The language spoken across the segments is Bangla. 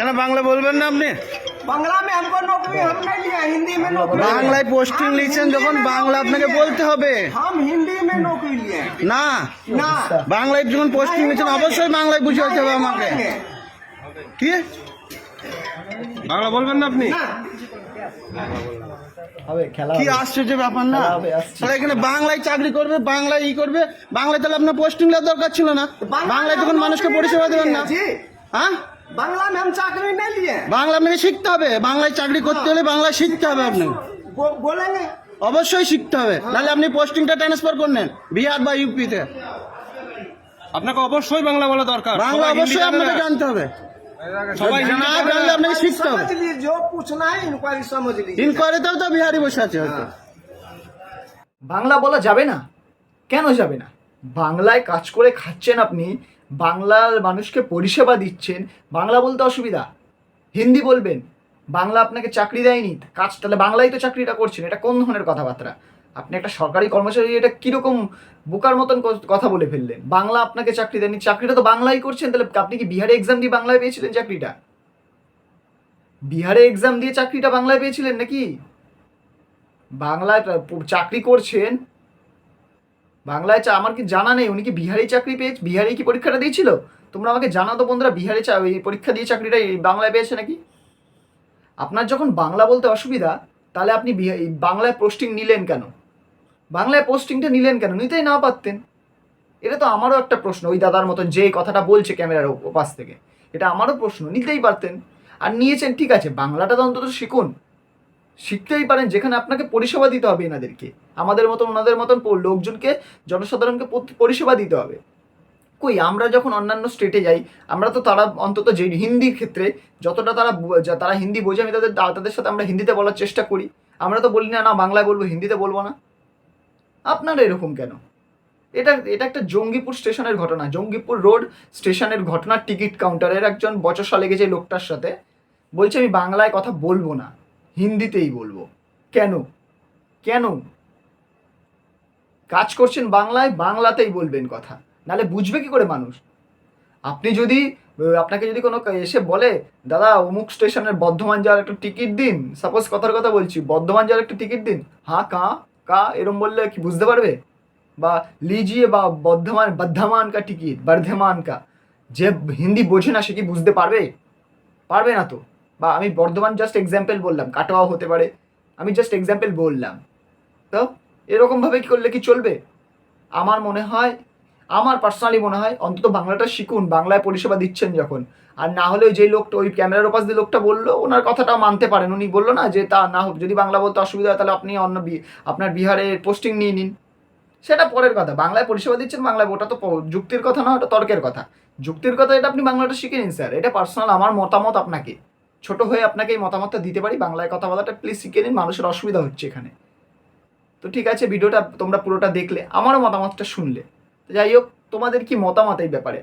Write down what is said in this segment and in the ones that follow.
কেন বাংলা বলবেন না আপনি बांग्ला में हमको नौकरी हम नहीं लिया हिंदी में नौकरी বাংলায় পোস্টিং हम নিয়েছেন हिंदी যখন में বাংলা नौकरी আপনাকে लिए। বলতে হবে हम हिंदी में नौकरी लिए না ना বাংলায় যখন পোস্টিং নিয়েছেন অবশ্যই বাংলায় বুঝাতে হবে আমাকে কি বাংলা বলবেন না আপনি না হবে খেলা কি হবে। আশ্চর্য ব্যাপার না খেলা হবে, আসছি। তাহলে এখানে বাংলায় চাকরি করবে বাংলায় ই করবে বাংলায় তাহলে আপনার পোস্টিং নেওয়ার দরকার ছিল না বাংলায় তখন মানুষকে পরিষেবা দেবেন না जी হ্যাঁ बांग्ला में हम चाकरी नहीं लिए বাংলা আপনাকে শিখতে হবে বাংলায় চাকরি করতে হলে বাংলা শিখতে হবে আপনাকে बो- बोलेंगे অবশ্যই শিখতে হবে নাহলে আপনি পোস্টিংটা ট্রান্সফার করে নেন বিহার বা ইউপিতে আপনাকে অবশ্যই বাংলা বলা দরকার বাংলা সবাই হিন্দি অবশ্যই জানে আপনাকে না। জানতে হবে সবাই না জানলে আপনাকে শিখতে হবে समझ लीजिए जो पूछना है इंक्वायरी समझ लीजिए ইনকোয়ারিতেও তো বিহারি বসে আছে হয়তো বাংলা বলা যাবে না কেন যাবে না বাংলায় কাজ করে খাচ্ছেন আপনি বাংলার মানুষকে পরিষেবা দিচ্ছেন, বাংলা বলতে অসুবিধা। হিন্দি বলবেন, বাংলা আপনাকে চাকরি দেয়নি, কাজ তাহলে বাংলায় তো চাকরিটা করছেন, এটা কোন ধরনের কথাবার্তা? আপনি একটা সরকারি কর্মচারী, এটা কীরকম বোকার মতন কথা বলে ফেললেন? বাংলা আপনাকে চাকরি দেয়নি, চাকরিটা তো বাংলাই করছেন, তাহলে আপনি কি বিহারে এক্সাম দিয়ে বাংলায় পেয়েছিলেন চাকরিটা? বিহারে এক্সাম দিয়ে চাকরিটা বাংলায় পেয়েছিলেন নাকি? বাংলায় চাকরি করছেন বাংলায় চা আমার কি জানা নেই? উনি কি বিহারি চাকরি পেয়ে বিহারি কি পরীক্ষাটা দিয়েছিল? তোমরা আমাকে জানা তো বন্ধুরা, বিহারি চা- এই পরীক্ষা দিয়ে চাকরিটা এই বাংলায় পেয়েছে নাকি? আপনার যখন বাংলা বলতে অসুবিধা, তাহলে আপনি বাংলায় পোস্টিং নিলেন কেন? বাংলায় পোস্টিংটা নিলেন কেন? নিতেই না পারতেন। এটা তো আমারও একটা প্রশ্ন, ওই দাদার মতন যে কথাটা বলছে ক্যামেরার পাশ থেকে। এটা আমারও প্রশ্ন, নিতেই পারতেন। আর নিয়েছেন, ঠিক আছে, বাংলাটা তো অন্তত শিখুন। শিখতেই পারেন, যেখানে আপনাকে পরিষেবা দিতে হবে এনাদেরকে। আমাদের মতন, ওনাদের মতন লোকজনকে, জনসাধারণকে পরিষেবা দিতে হবে। কই, আমরা যখন অন্যান্য স্টেটে যাই, আমরা তো তারা অন্তত যে হিন্দির ক্ষেত্রে, যতটা তারা তারা হিন্দি বোঝে, আমি তাদের তাদের সাথে আমরা হিন্দিতে বলার চেষ্টা করি। আমরা তো বলি, না না, বাংলায় বলব, হিন্দিতে বলব না। আপনারা এরকম কেন? এটা এটা একটা জঙ্গিপুর স্টেশনের ঘটনা। জঙ্গিপুর রোড স্টেশনের ঘটনার টিকিট কাউন্টারের একজন বচসা লেগেছে লোকটার সাথে। বলছে, আমি বাংলায় কথা বলব না। হিন্দিতেই বলব। কেন? কেন? কাজ করছেন বাংলায়, বাংলাতেই বলবেন কথা। নালে বুঝবে কি করে মানুষ? আপনি যদি আপনাকে যদি কোনো এসে বলে, দাদা, অমুক স্টেশনের বর্ধমান যাওয়ার একটা টিকিট দিন। সাপোজ কথার কথা বলছি, বর্ধমান যাওয়ার একটা টিকিট দিন। হ্যাঁ কা কা, এরম বললে কি বুঝতে পারবে? বা লিজিয়ে বা বর্ধমান বর্ধমান কা টিকিট, বর্ধমান কা। যে হিন্দি বোঝে না, সে কি বুঝতে পারবে? পারবে না তো। বা আমি বর্ধমান জাস্ট এক্সাম্পল বললাম, কাটোয়া হতে পারে, আমি জাস্ট এক্সাম্পল বললাম। তো এরকমভাবে কি করলে কি চলবে? আমার মনে হয়, আমার পার্সোনালি মনে হয় অন্তত বাংলাটা শিখুন, বাংলায় পরিষেবা দিচ্ছেন যখন। আর না হলে যে লোকটা, ওই ক্যামেরার ওপাশ দিয়ে লোকটা বলল, ওনার কথাটা মানতে পারেন। উনি বলল না যে, তা না হোক, যদি বাংলা বলতে অসুবিধা হয়, তাহলে আপনি অন্য আপনার বিহারের পোস্টিং নিয়ে নিন। সেটা পরের কথা। বাংলায় পরিষেবা দিচ্ছেন, বাংলায় ওটা তো যুক্তির কথা না, ওটা তর্কের কথা। যুক্তির কথা, এটা আপনি বাংলাটা শিখে নিন, স্যার। এটা পার্সোনাল আমার মতামত আপনাকে। ছোট হয়ে আপনাকে এই মতামতটা দিতে পারি, বাংলায় কথা বলাটা প্লিজ শিখে নিন, মানুষের অসুবিধা হচ্ছে এখানে। তো ঠিক আছে, ভিডিওটা তোমরা পুরোটা দেখলে, আমারও মতামতটা শুনলে। যাই হোক, তোমাদের কি মতামত এই ব্যাপারে?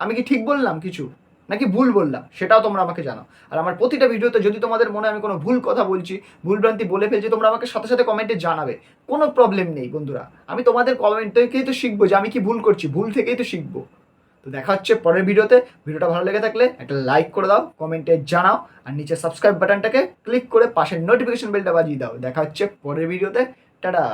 আমি কি ঠিক বললাম কিছু? নাকি ভুল বললাম? সেটাও তোমরা আমাকে জানাও। আর আমার প্রতিটা ভিডিওতে যদি তোমাদের মনে আমি কোনো ভুল কথা বলছি, ভুলভ্রান্তি বলে ফেলছি, তোমরা আমাকে সাথে সাথে কমেন্টে জানাবে। কোনো প্রবলেম নেই বন্ধুরা। আমি তোমাদের কমেন্ট থেকেই তো শিখব যে আমি কি ভুল করছি, ভুল থেকেই তো শিখব। তো দেখা হচ্ছে পরের ভিডিওতে। ভিডিওটা ভালো লেগে থাকলে একটা লাইক করে দাও কমেন্টে জানাও, আর নিচে সাবস্ক্রাইব বাটনটাকে ক্লিক করে পাশের নোটিফিকেশন বেলটা বাজিয়ে দাও। দেখা হচ্ছে পরের ভিডিওতে। টাটা!